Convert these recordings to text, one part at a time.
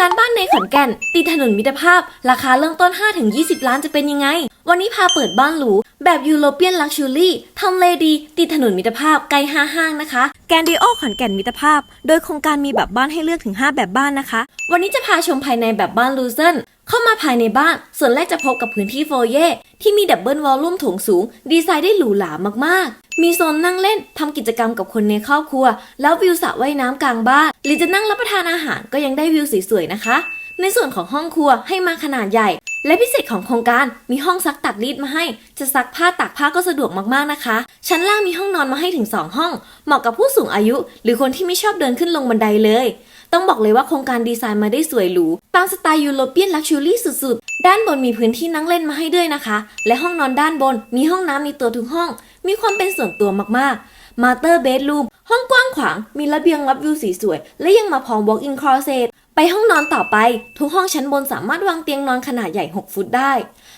การบ้านในขอนแก่น ติดถนนมิตรภาพ ราคาเริ่มต้น 5-20 ล้านจะเป็นยังไง วันนี้พาเปิดบ้านหรู แบบยูโรเปียนลักชัวรี่ทำเลดี ติดถนนมิตรภาพใกล้ห้าห้างนะคะ แกนดิโอขอนแก่นมิตรภาพ โดยโครงการมีแบบบ้านให้เลือกถึง 5 แบบบ้านนะคะ วันนี้จะพาชมภายในแบบบ้านลูเซนเข้ามาภายในบ้าน ส่วนแรกจะพบกับพื้นที่โฟเย่ที่มีดับเบิลวอลลุ่มถงสูง ดีไซน์ได้หรูหรามากๆมีโซนนั่งเล่นทำกิจกรรมกับคนในครอบครัว แล้ววิวสระว่ายน้ำกลางบ้าน หรือจะนั่งรับประทานอาหารก็ยังได้วิวสวยๆนะคะ ในส่วนของห้องครัวให้มาขนาดใหญ่ และพิเศษของโครงการมีห้องซักตักรีดมาให้ จะซักผ้าตากผ้าก็สะดวกมากๆนะคะ ชั้นล่างมีห้องนอนมาให้ถึง 2 ห้อง เหมาะกับผู้สูงอายุ หรือคนที่ไม่ชอบเดินขึ้นลงบันไดเลยต้องบอกเลยว่าโครงการดีไซน์มาได้สวยหรู ตามสไตล์ยูโรเปียนลักชัวรี่สุด ด้านบนมีพื้นที่นั่งเล่นมาให้ด้วยนะคะ และห้องนอนด้านบนมีห้องน้ำในตัวทุกห้อง มีความเป็นส่วนตัวมากๆ มาเตอร์เบดรูมห้องกว้างขวาง มีระเบียงรับวิวสีสวย และยังมาพร้อม walk-in closet ไปห้องนอนต่อไป ทุกห้องชั้นบนสามารถวางเตียงนอนขนาดใหญ่ 6 ฟุตได้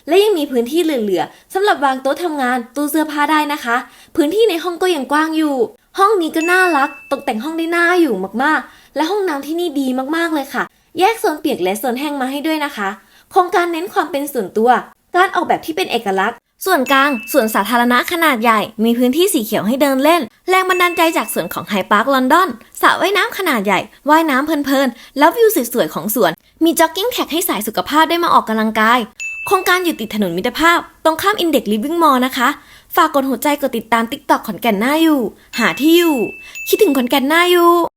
และยังมีพื้นที่เหลือๆสำหรับวางโต๊ะทำงาน ตู้เสื้อผ้าได้นะคะ พื้นที่ในห้องก็ยังกว้างอยู่ ห้องนี้ก็น่ารัก ตกแต่งห้องได้น่าอยู่มากๆ และห้องน้ำที่นี่ดีมากๆเลยค่ะ แยกโซนเปียกและโซนแห้งมาให้ด้วยนะคะ โครงการเน้นความเป็นส่วนตัว การออกแบบที่เป็นเอกลักษณ์ ส่วนกลางส่วนสาธารณะขนาดใหญ่ มีพื้นที่สีเขียวให้เดินเล่น แรงบันดาลใจจากสวนของไฮพาร์คลอนดอนสระว่ายน้ำขนาดใหญ่ ว่ายน้ำเพลินๆ แล้ววิวสวยๆของสวน มีจ็อกกิ้งแท็กให้สายสุขภาพได้มาออกกำลังกาย โครงการอยู่ติดถนนมิตรภาพ ตรงข้ามอินเด็กลิฟวิ่งมอลนะคะฝากกดหัวใจกดติดตามติ๊กต็อกขอนแก่นหน้าอยู่ หาที่อยู่ คิดถึงขอนแก่นหน้าอยู่